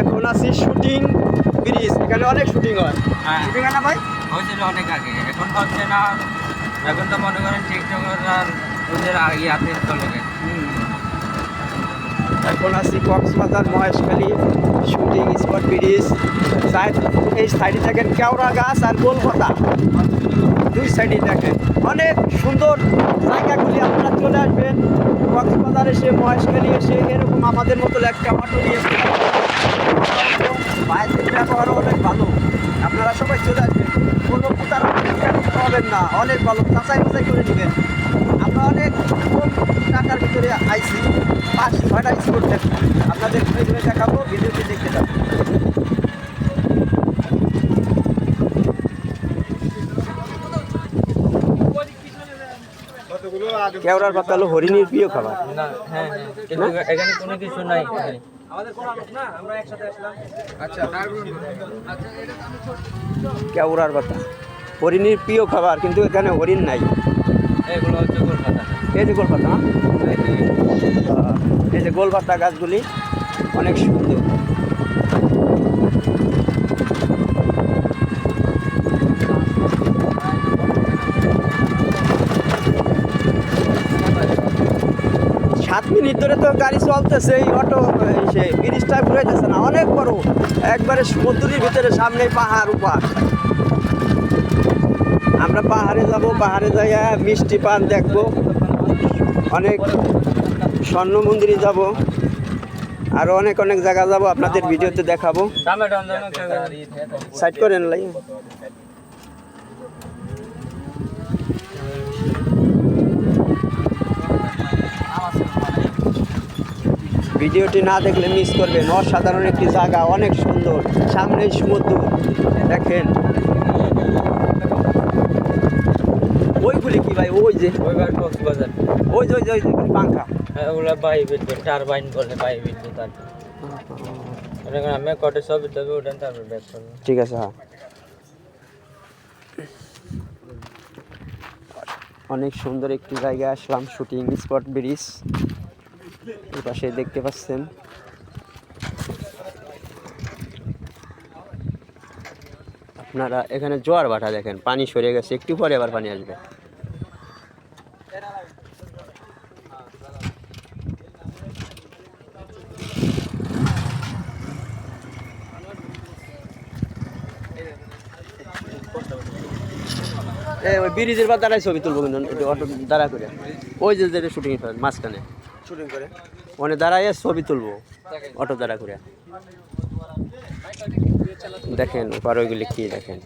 এখন আছি shooting bridge এখানে অনেক শুটিং হয়। হ্যাঁ। শুটিং হয় না ভাই? হয়েছিল অনেক আগে। এখন হচ্ছে না এখন তো মনে করেন টিকটকার আর ওদের ইয়াতে চলে গেছে। এখন আছি Cox's Bazar Maheshkhali shooting spot bridge. Side এই সাইডে দেখেন কেওড়া গাছ আর গোলপাতা। দুই সাইডে দেখেন অনেক সুন্দর জায়গাগুলি আপনারা চলে আসবেন। কক্সবাজার এসে মহেশখালী এসে এরকম আমাদের মতো একটা অটো নিয়ে বাইরের ব্যবহারও অনেক ভালো। আপনারা সবাই চলে আসবেন। কোনো প্রতারণা হবেন না। অনেক ভালো। যাচাই বাছাই করে নেবেন। আমরা অনেক কম টাকার ভিতরে আইছি। পাঁচ ছয়টা স্পোর্ট দেখব আপনাদের ঘুরে ঘুরে দেখাবো ভিডিওটি দেখতে যাব। কেওড়ার পাতা হলো হরিণীর প্রিয় খাবার। না হ্যাঁ হ্যাঁ। এখানে কোনো কিছু নাই। কেওড়ার পাতা হরিণীর প্রিয় খাবার কিন্তু এখানে হরিণ নাই। এগুলো হচ্ছে এই যে গোলপাতা পাতা এই যে গোলপাতা গাছগুলি অনেক সুন্দর। মিনিট ধরে তো গাড়ি চলতেছে এই অটো সে ব্রিজটা ঘুরে যাচ্ছে না। অনেক বড়। একবারে সমুদ্রের ভিতরে সামনে পাহাড় উপার আমরা পাহাড়ে যাব পাহাড়ে যাইয়া মিষ্টি পান দেখব। অনেক স্বর্ণ মন্দিরে যাব। আরও অনেক অনেক জায়গা যাব আপনাদের ভিডিওতে দেখাবো। সাইড করেন লাই। ভিডিওটি না দেখলে মিস করবেন। অসাধারণ একটি জায়গা অনেক সুন্দর। সামনে সমুদ্র। দেখেন। ওইগুলি কি ভাই? ওই যে। ওইবার কক্সবাজার। ওই যে ওই যে ওই যে পাঙ্খা। হ্যাঁ ওগুলো বাই বিদ্যুৎ টারবাইন বলে বাই বিদ্যুৎ আর আমি কটে সব তবে ওটা তারপর ব্যাক করব। ঠিক আছে হ্যাঁ। অনেক সুন্দর একটি জায়গায় আসলাম শুটিং স্পট ব্রিজ পাশে দেখতে পাচ্ছেন। আপনারা এখানে জোয়ার ভাটা দেখেন, পানি সরে গেছে, একটু পরে আবার পানি আসবে। ওই ব্রিজের বা দাঁড়ায় ছবি তুলবো কিন্তু দাঁড়া করে। ওই যে যেটা শুটিং মাঝখানে। শুটিং করে? ওখানে দাঁড়ায় ছবি তুলবো অটো দাঁড়া করে। দেখেন ওপার ওইগুলি কি দেখেন?